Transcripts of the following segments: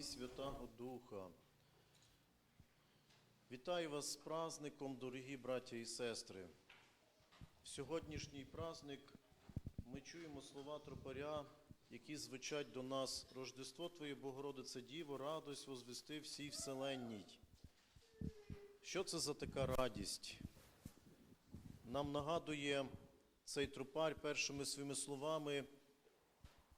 і Святого Духа. Вітаю вас з праздником, дорогі браття і сестри. В сьогоднішній праздник ми чуємо слова тропаря, які звучать до нас Рождество Твоє, Богородице Діво, радость возвести всій вселенній. Що це за така радість? Нам нагадує цей тропар першими своїми словами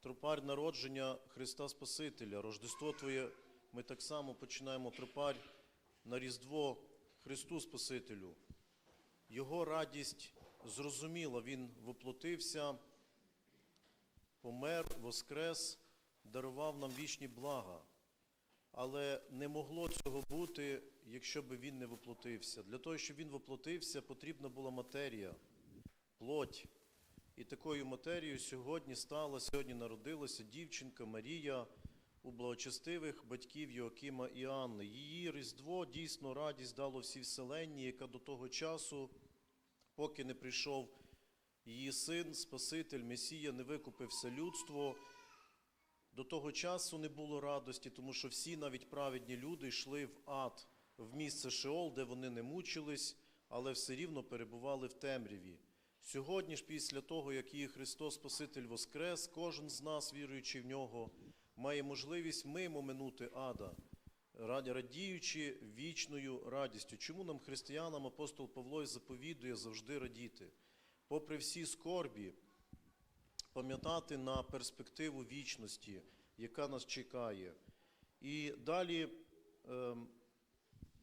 тропар народження Христа Спасителя. Рождество Твоє ми так само починаємо тропар на Різдво Христу Спасителю. Його радість зрозуміла, Він воплотився, помер, воскрес, дарував нам вічні блага. Але не могло цього бути, якщо б він не воплотився. Для того, щоб він воплотився, потрібна була матерія, плоть. І такою матерією сьогодні стала, сьогодні народилася дівчинка Марія у благочестивих батьків Йоакима і Анни. Її Різдво дійсно радість дало всій вселенні, яка до того часу, поки не прийшов її син, Спаситель, Месія, не викупився людство. До того часу не було радості, тому що всі навіть праведні люди йшли в ад, в місце Шеол, де вони не мучились, але все рівно перебували в темряві. Сьогодні ж, після того, як її Христос Спаситель воскрес, кожен з нас, віруючи в нього, має можливість мимо минути ада, радіючи вічною радістю. Чому нам, християнам, апостол Павло заповідує завжди радіти? Попри всі скорбі, пам'ятати на перспективу вічності, яка нас чекає. І далі ем,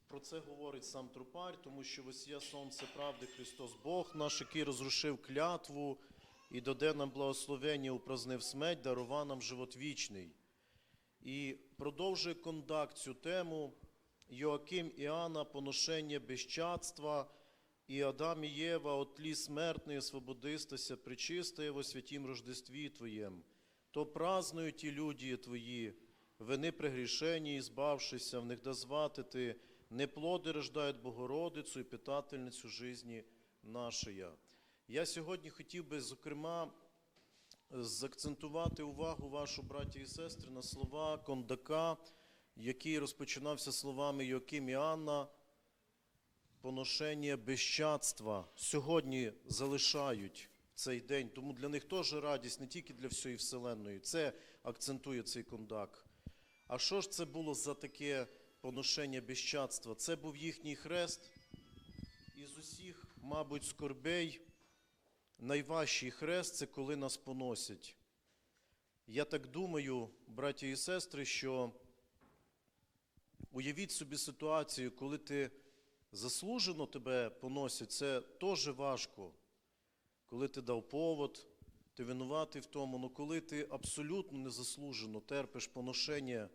про це говорить сам Трупар, тому що «Восія сонце правди Христос Бог наш, який розрушив клятву і доде нам благословення, упразнив смерть, дарува нам живот вічний. І продовжує кондакт цю тему Йоаким і Анна, поношення безчадства, і Адам і Єва, от тлі смертної, освободистася, причистає во святім Рождестві Твоєм. То празднують ті люди Твої, вини прегрішені, і збавшися, в них дозвати Ти, не плоди рождають Богородицю і питательницю жизні нашої. Я сьогодні хотів би, зокрема, заакцентувати увагу вашу, браті і сестри, на слова Кондака, який розпочинався словами Йоаким і Анна, поношення безчадства сьогодні залишають цей день. Тому для них теж радість не тільки для всієї Вселенної. Це акцентує цей кондак. А що ж це було за таке поношення безчадства? Це був їхній хрест. Із усіх, мабуть, скорбей найважчий хрест це коли нас поносять. Я так думаю, браті і сестри, що уявіть собі ситуацію, коли ти заслужено тебе поносять, це теж важко. Коли ти дав повод, ти винуватий в тому, але коли ти абсолютно незаслужено терпиш поношення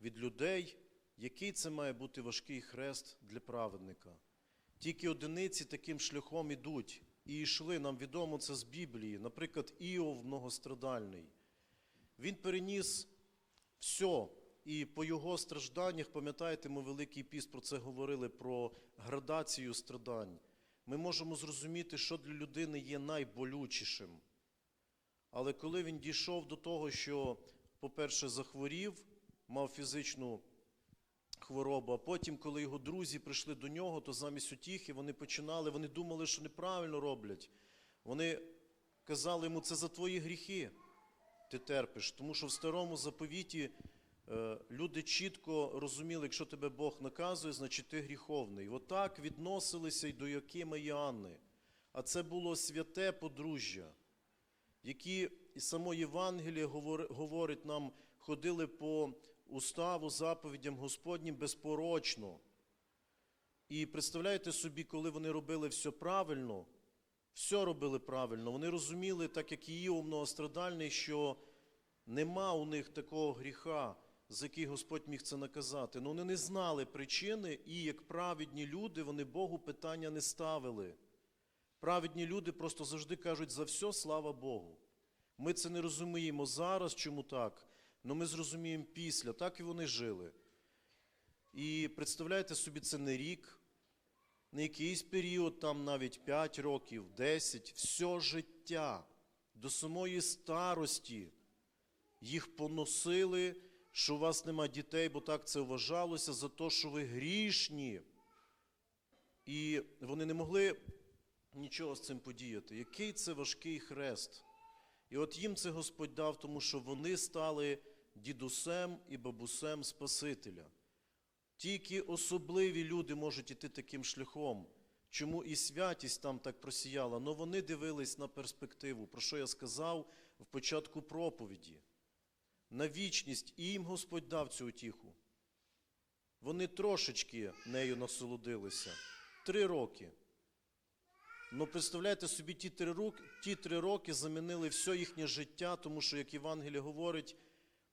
від людей, який це має бути важкий хрест для праведника? Тільки одиниці таким шляхом ідуть і йшли, нам відомо це з Біблії. Наприклад, Іов многострадальний. Він переніс все, і по його стражданнях, пам'ятаєте, ми Великий Піст про це говорили, про градацію страдань. Ми можемо зрозуміти, що для людини є найболючішим. Але коли він дійшов до того, що, по-перше, захворів, мав фізичну хворобу, а потім, коли його друзі прийшли до нього, то замість утіхи вони починали, вони думали, що неправильно роблять. Вони казали йому, це за твої гріхи ти терпиш. Тому що в старому заповіті е, люди чітко розуміли, якщо тебе Бог наказує, значить ти гріховний. Отак відносилися й до Якима і. А це було святе подружжя, які і само Євангеліє говорить нам, ходили по уставу, заповідям Господнім безпорочно. І представляєте собі, коли вони робили все правильно, все робили правильно, вони розуміли, так як і Іов многострадальний, що нема у них такого гріха, за який Господь міг це наказати. Ну вони не знали причини, і як праведні люди, вони Богу питання не ставили. Праведні люди просто завжди кажуть за все слава Богу. Ми це не розуміємо зараз, чому так, але ми зрозуміємо після, так і вони жили. І представляєте собі, це не рік, не якийсь період, там навіть 5 років, 10, все життя до самої старості їх поносили, що у вас нема дітей, бо так це вважалося, за те, що ви грішні. І вони не могли нічого з цим подіяти. Який це важкий хрест. І от їм це Господь дав, тому що вони стали дідусем і бабусем Спасителя. Тільки особливі люди можуть іти таким шляхом. Чому і святість там так просіяла? Но вони дивились на перспективу, про що я сказав в початку проповіді. На вічність, і їм Господь дав цю утіху. Вони трошечки нею насолодилися. Три роки. Ну, представляєте собі, ті три, роки, ті три роки замінили все їхнє життя, тому що, як Євангеліє говорить,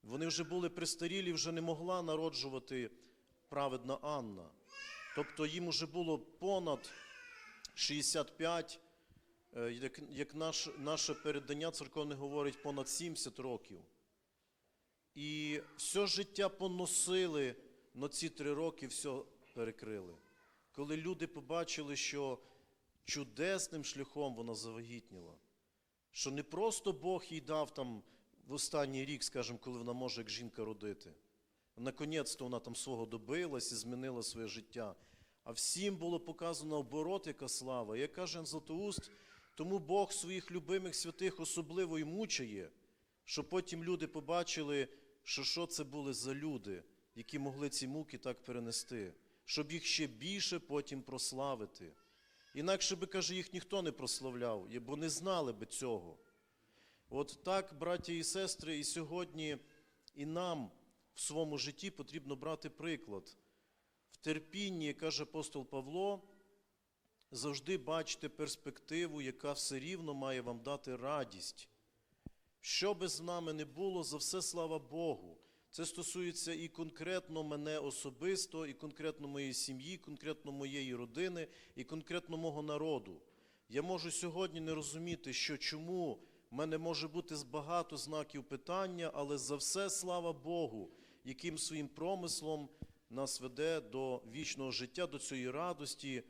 вони вже були престарілі, вже не могла народжувати праведна Анна. Тобто їм вже було понад 65, е, як, як наш, наше передання церковне говорить, понад 70 років. І все життя поносили, но ці три роки все перекрили. Коли люди побачили, що чудесним шляхом вона завагітніла, що не просто Бог їй дав там в останній рік, скажімо, коли вона може як жінка родити. Наконець-то вона там свого добилась і змінила своє життя. А всім було показано оборот, яка слава. Як каже Златоуст, тому Бог своїх любимих святих особливо й мучає, щоб потім люди побачили, що що це були за люди, які могли ці муки так перенести, щоб їх ще більше потім прославити. Інакше би, каже, їх ніхто не прославляв, бо не знали би цього. От так, браті і сестри, і сьогодні і нам в своєму житті потрібно брати приклад. В терпінні, каже апостол Павло, завжди бачите перспективу, яка все рівно має вам дати радість. Що би з нами не було, за все слава Богу. Це стосується і конкретно мене особисто, і конкретно моєї сім'ї, конкретно моєї родини, і конкретно мого народу. Я можу сьогодні не розуміти, що чому в мене може бути багато знаків питання, але за все слава Богу, яким своїм промислом нас веде до вічного життя, до цієї радості,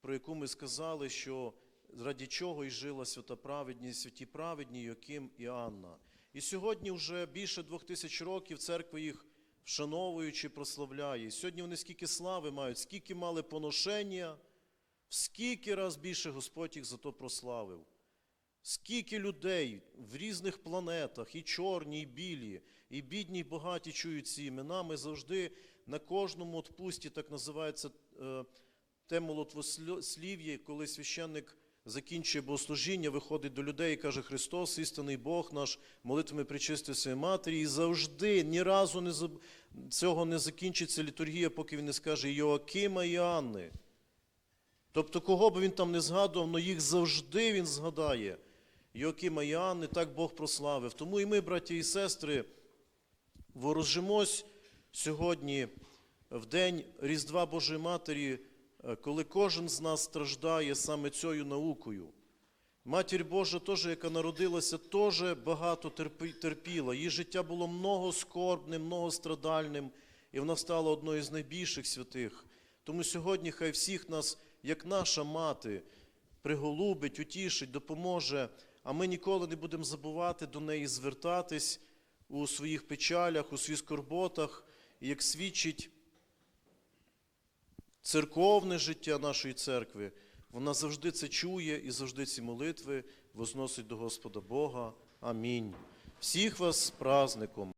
про яку ми сказали, що раді чого і жила свята праведність, святі праведні Йоким і Анна. І сьогодні вже більше двох тисяч років церква їх вшановуючи, прославляє. І сьогодні вони скільки слави мають, скільки мали поношення, скільки раз більше Господь їх за то прославив. Скільки людей в різних планетах, і чорні, і білі, і бідні, і багаті чують ці імена. Ми завжди на кожному отпусті, так називається е, те молотвослів'я, коли священник закінчує богослужіння, виходить до людей і каже, Христос, істинний Бог наш, молитвами причистив своєї матері, і завжди ні разу не заб... цього не закінчиться літургія, поки він не скаже Йоакима і Анни. Тобто, кого б він там не згадував, але їх завжди він згадає. Йоакима і Анни, так Бог прославив. Тому і ми, браті і сестри, ворожимось сьогодні в день Різдва Божої Матері, коли кожен з нас страждає саме цією наукою. Матір Божа, теж, яка народилася, теж багато терпіла. Її життя було многоскорбним, многострадальним, і вона стала одною з найбільших святих. Тому сьогодні хай всіх нас, як наша мати, приголубить, утішить, допоможе, а ми ніколи не будемо забувати до неї звертатись у своїх печалях, у своїх скорботах, і як свідчить церковне життя нашої церкви, вона завжди це чує і завжди ці молитви возносить до Господа Бога. Амінь. Всіх вас з праздником.